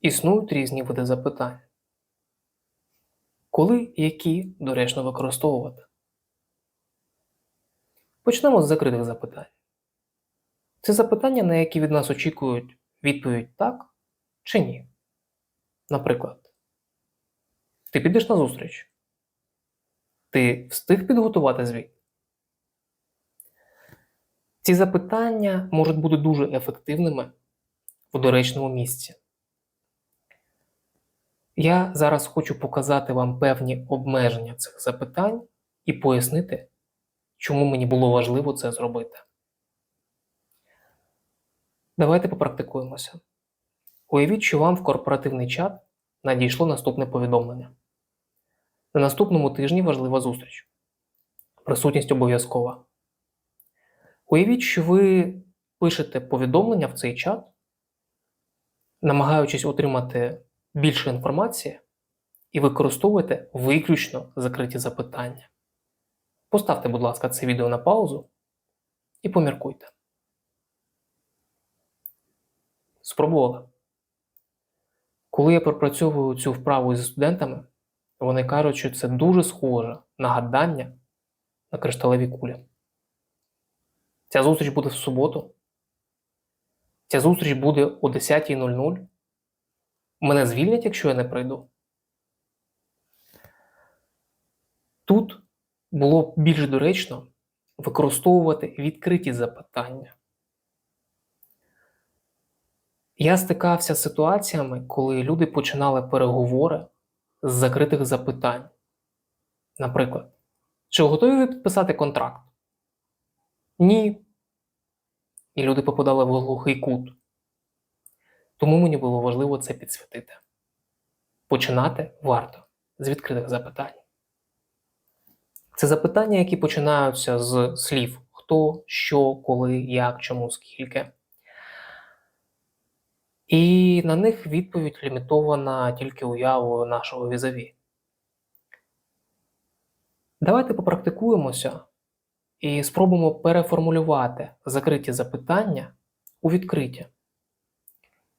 Існують різні види запитань. Коли які доречно використовувати? Почнемо з закритих запитань. Це запитання, на які від нас очікують відповідь так чи ні. Наприклад, ти підеш на зустріч? Ти встиг підготувати звіт? Ці запитання можуть бути дуже ефективними в доречному місці. Я зараз хочу показати вам певні обмеження цих запитань і пояснити, чому мені було важливо це зробити. Давайте попрактикуємося. Уявіть, що вам в корпоративний чат надійшло наступне повідомлення. На наступному тижні важлива зустріч. Присутність обов'язкова. Уявіть, що ви пишете повідомлення в цей чат, намагаючись отримати більше інформації і використовуєте виключно закриті запитання. Поставте, будь ласка, це відео на паузу і поміркуйте. Спробували. Коли я пропрацьовую цю вправу зі студентами, вони кажуть, що це дуже схоже на гадання на кришталеві кулі. Ця зустріч буде в суботу. Ця зустріч буде о 10.00. Мене звільнять, якщо я не прийду. Тут було б більш доречно використовувати відкриті запитання. Я стикався з ситуаціями, коли люди починали переговори з закритих запитань. Наприклад, чи готові ви підписати контракт? Ні. І люди попадали в глухий кут. Тому мені було важливо це підсвітити. Починати варто з відкритих запитань. Це запитання, які починаються з слів хто, що, коли, як, чому, скільки. І на них відповідь лімітована тільки уявою нашого візаві. Давайте попрактикуємося і спробуємо переформулювати закриті запитання у відкриті.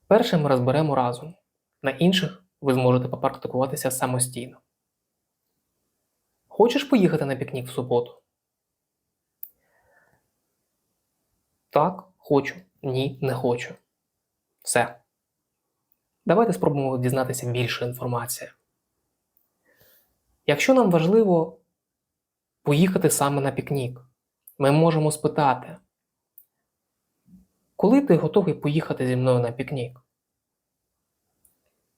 Перше ми розберемо разом, на інших ви зможете попрактикуватися самостійно. Хочеш поїхати на пікнік в суботу? Так, хочу. Ні, не хочу. Все. Давайте спробуємо дізнатися більше інформації. Якщо нам важливо поїхати саме на пікнік, ми можемо спитати, коли ти готовий поїхати зі мною на пікнік?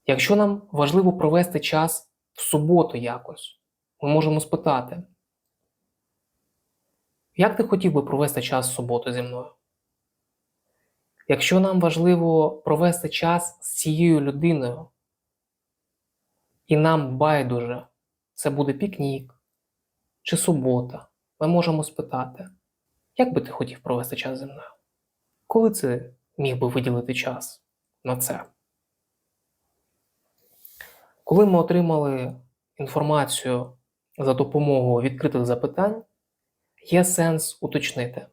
Якщо нам важливо провести час в суботу якось, ми можемо спитати, як ти хотів би провести час в суботу зі мною? Якщо нам важливо провести час з цією людиною, і нам байдуже, це буде пікнік чи субота, ми можемо спитати, як би ти хотів провести час зі мною? Коли це міг би виділити час на це? Коли ми отримали інформацію за допомогою відкритих запитань, є сенс уточнити.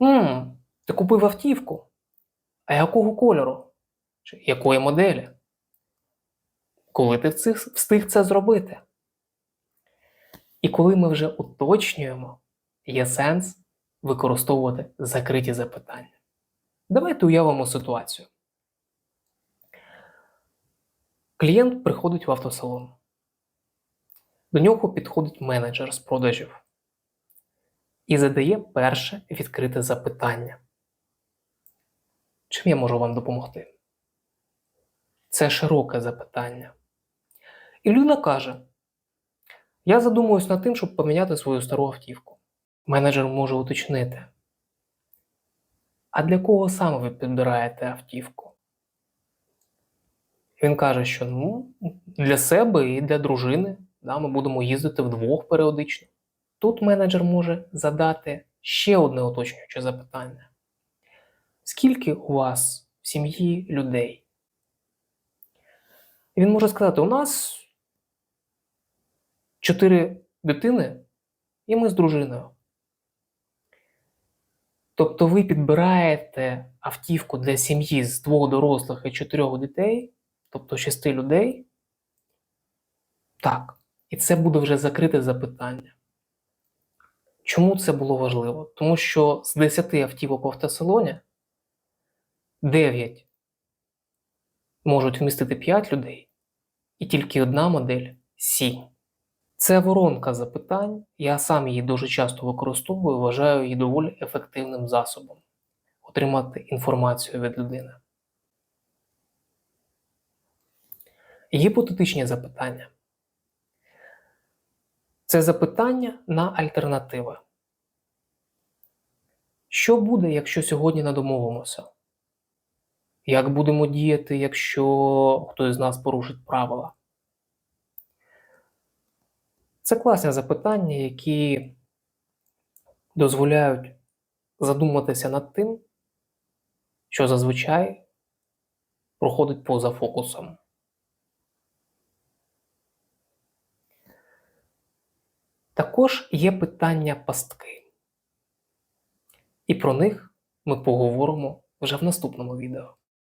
Ммм, ти купив автівку? А якого кольору? Чи якої моделі? Коли ти встиг це зробити? І коли ми вже уточнюємо, є сенс використовувати закриті запитання. Давайте уявимо ситуацію. Клієнт приходить в автосалон. До нього підходить менеджер з продажів і задає перше відкрите запитання. Чим я можу вам допомогти? Це широке запитання. І людина каже: Я задумуюсь над тим, щоб поміняти свою стару автівку. Менеджер може уточнити. А для кого саме ви підбираєте автівку? Він каже, що ну, для себе і для дружини да, ми будемо їздити вдвох періодично. Тут менеджер може задати ще одне уточнююче запитання: скільки у вас в сім'ї людей? Він може сказати: у нас чотири дитини, і ми з дружиною. Тобто ви підбираєте автівку для сім'ї з двох дорослих і чотирьох дітей, тобто шести людей. Так, і це буде вже закрите запитання. Чому це було важливо? Тому що з 10 автівок в автосалоні 9 можуть вмістити 5 людей, і тільки одна модель 7. Це воронка запитань. Я сам її дуже часто використовую, вважаю її доволі ефективним засобом отримати інформацію від людини. Гіпотетичні запитання. Це запитання на альтернативи. Що буде, якщо сьогодні не домовимося? Як будемо діяти, якщо хтось з нас порушить правила? Це класні запитання, які дозволяють задуматися над тим, що зазвичай проходить поза фокусом. Також є питання пастки. І про них ми поговоримо вже в наступному відео.